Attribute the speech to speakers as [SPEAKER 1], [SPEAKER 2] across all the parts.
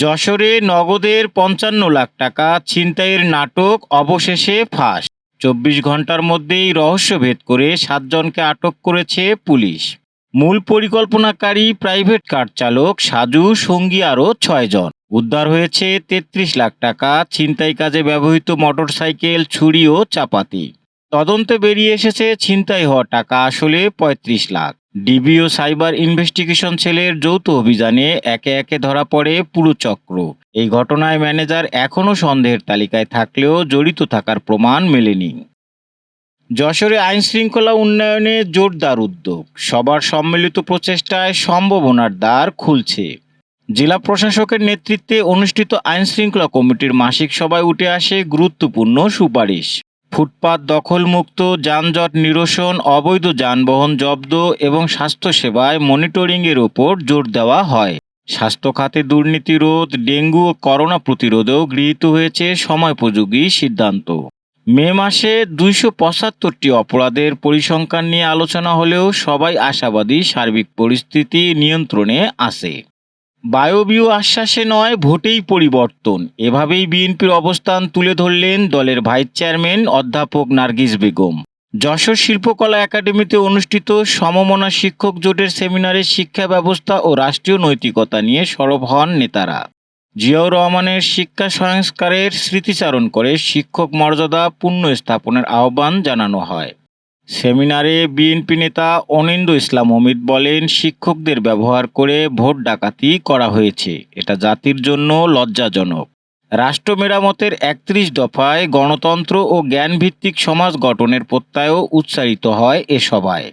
[SPEAKER 1] যশোরে নগদের পঞ্চান্ন লাখ টাকা ছিনতাইয়ের নাটক অবশেষে ফাঁস। চব্বিশ ঘণ্টার মধ্যেই রহস্যভেদ করে সাতজনকে আটক করেছে পুলিশ। মূল পরিকল্পনাকারী প্রাইভেট কার চালক সাজু সঙ্গী আরও ছয়জন উদ্ধার হয়েছে তেত্রিশ লাখ টাকা ছিনতাই কাজে ব্যবহৃত মোটরসাইকেল, ছুরি ও চাপাতি। তদন্তে বেরিয়ে এসেছে ছিনতাই হওয়া টাকা আসলে পঁয়ত্রিশ লাখ। ডিবি ও সাইবার ইনভেস্টিগেশন সেলের যৌথ অভিযানে একে একে ধরা পড়ে পুরো চক্র। এই ঘটনায় ম্যানেজার এখনও সন্দেহের তালিকায় থাকলেও জড়িত থাকার প্রমাণ মেলেনি। যশোরে আইন শৃঙ্খলা উন্নয়নে জোরদার উদ্যোগ। সবার সম্মিলিত প্রচেষ্টায় সম্ভাবনার দ্বার খুলছে। জেলা প্রশাসকের নেতৃত্বে অনুষ্ঠিত আইন শৃঙ্খলা কমিটির মাসিক সভায় উঠে আসে গুরুত্বপূর্ণ সুপারিশ। ফুটপাত দখলমুক্ত, যানজট নিরসন, অবৈধ যানবাহন জব্দ এবং স্বাস্থ্যসেবায় মনিটরিংয়ের ওপর জোর দেওয়া হয়। স্বাস্থ্য খাতে দুর্নীতি রোধ, ডেঙ্গু ও করোনা প্রতিরোধেও গৃহীত হয়েছে সময়োপযোগী সিদ্ধান্ত। মে মাসে দুইশো পঁচাত্তরটি অপরাধের পরিসংখ্যান নিয়ে আলোচনা হলেও সবাই আশাবাদী সার্বিক পরিস্থিতি নিয়ন্ত্রণে আছে। বায়বীয় আশ্বাসে নয়, ভোটেই পরিবর্তন। এভাবেই বিএনপির অবস্থান তুলে ধরলেন দলের ভাইস চেয়ারম্যান অধ্যাপক নার্গিস বেগম। যশোর শিল্পকলা একাডেমিতে অনুষ্ঠিত সমমনা শিক্ষক জোটের সেমিনারে শিক্ষা ব্যবস্থা ও রাষ্ট্রীয় নৈতিকতা নিয়ে সরব হন নেতারা। জিয়াউর রহমানের শিক্ষা সংস্কারের স্মৃতিচারণ করে শিক্ষক মর্যাদা পুনঃস্থাপনের আহ্বান জানানো হয়। সেমিনারে বিএনপি নেতা অনিন্দ ইসলাম অমিত বলেন, শিক্ষকদের ব্যবহার করে ভোট ডাকাতি করা হয়েছে। এটা জাতির জন্য লজ্জাজনক। রাষ্ট্র মেরামতের একত্রিশ দফায় গণতন্ত্র ও জ্ঞানভিত্তিক সমাজ গঠনের প্রত্যয়ও উচ্চারিত হয় এ সভায়।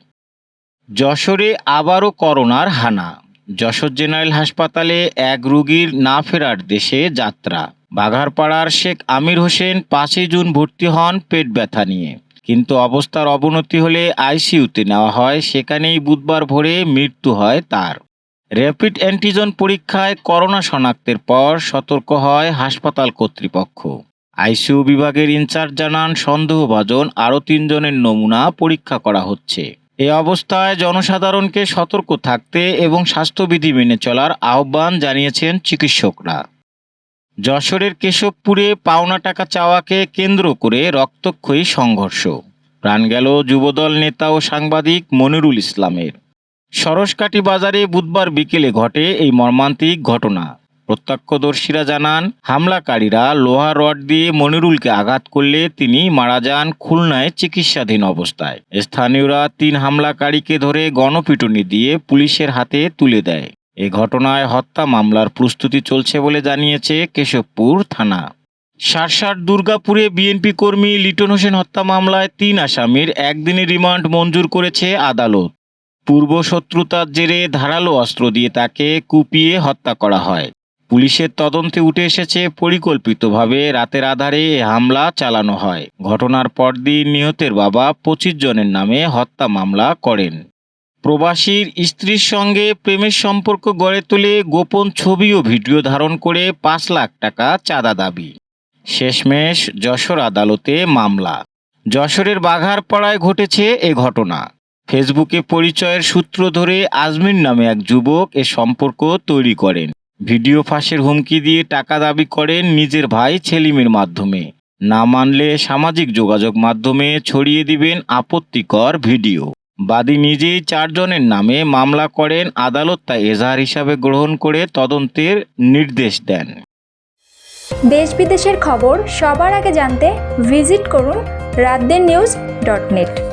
[SPEAKER 1] যশোরে আবারও করোনার হানা। যশোর জেনারেল হাসপাতালে এক রুগীর না ফেরার দেশে যাত্রা। বাঘারপাড়ার শেখ আমির হোসেন পাঁচই জুন ভর্তি হন পেট ব্যথা নিয়ে। কিন্তু অবস্থার অবনতি হলে আইসিইউতে নেওয়া হয়। সেখানেই বুধবার ভোরে মৃত্যু হয় তার। র্যাপিড অ্যান্টিজেন পরীক্ষায় করোনা শনাক্তের পর সতর্ক হয় হাসপাতাল কর্তৃপক্ষ। আইসিইউ বিভাগের ইনচার্জ জানান, সন্দেহভাজন আরও তিনজনের নমুনা পরীক্ষা করা হচ্ছে। এ অবস্থায় জনসাধারণকে সতর্ক থাকতে এবং স্বাস্থ্যবিধি মেনে চলার আহ্বান জানিয়েছেন চিকিৎসকরা। যশোরের কেশবপুরে পাওনা টাকা চাওয়াকে কেন্দ্র করে রক্তক্ষয়ী সংঘর্ষ। প্রাণ গেল যুবদল নেতা ও সাংবাদিক মনিরুল ইসলামের। সরসকাটি বাজারে বুধবার বিকেলে ঘটে এই মর্মান্তিক ঘটনা। প্রত্যক্ষদর্শীরা জানান, হামলাকারীরা লোহা রড দিয়ে মনিরুলকে আঘাত করলে তিনি মারা যান খুলনায় চিকিৎসাধীন অবস্থায়। স্থানীয়রা তিন হামলাকারীকে ধরে গণপিটুনি দিয়ে পুলিশের হাতে তুলে দেয়। এ ঘটনায় হত্যা মামলার প্রস্তুতি চলছে বলে জানিয়েছে কেশবপুর থানা। সারসার দুর্গাপুরে বিএনপি কর্মী লিটন হোসেন হত্যা মামলায় তিন আসামির একদিনের রিমান্ড মঞ্জুর করেছে আদালত। পূর্ব শত্রুতার জেরে ধারালো অস্ত্র দিয়ে তাকে কুপিয়ে হত্যা করা হয়। পুলিশের তদন্তে উঠে এসেছে পরিকল্পিতভাবে রাতের আধারে হামলা চালানো হয়। ঘটনার পরদিন নিহতের বাবা পঁচিশ জনের নামে হত্যা মামলা করেন। প্রবাসীর স্ত্রীর সঙ্গে প্রেমের সম্পর্ক গড়ে তুলে গোপন ছবি ও ভিডিও ধারণ করে পাঁচ লাখ টাকা চাঁদা দাবি। শেষমেশ যশোর আদালতে মামলা। যশোরের বাঘারপাড়ায় ঘটেছে এ ঘটনা। ফেসবুকে পরিচয়ের সূত্র ধরে আজমির নামে এক যুবক এ সম্পর্ক তৈরি করেন। ভিডিও ফাঁসের হুমকি দিয়ে টাকা দাবি করেন নিজের ভাই ছেলিমের মাধ্যমে। না মানলে সামাজিক যোগাযোগ মাধ্যমে ছড়িয়ে দিবেন আপত্তিকর ভিডিও। বাদী নিজেই চারজনের নামে মামলা করেন আদালত তা এজাহার হিসাবে গ্রহণ করে তদন্তের নির্দেশ দেন।
[SPEAKER 2] দেশ বিদেশের খবর সবার আগে জানতে ভিজিট করুন রাতদের নিউজ ডট নেট।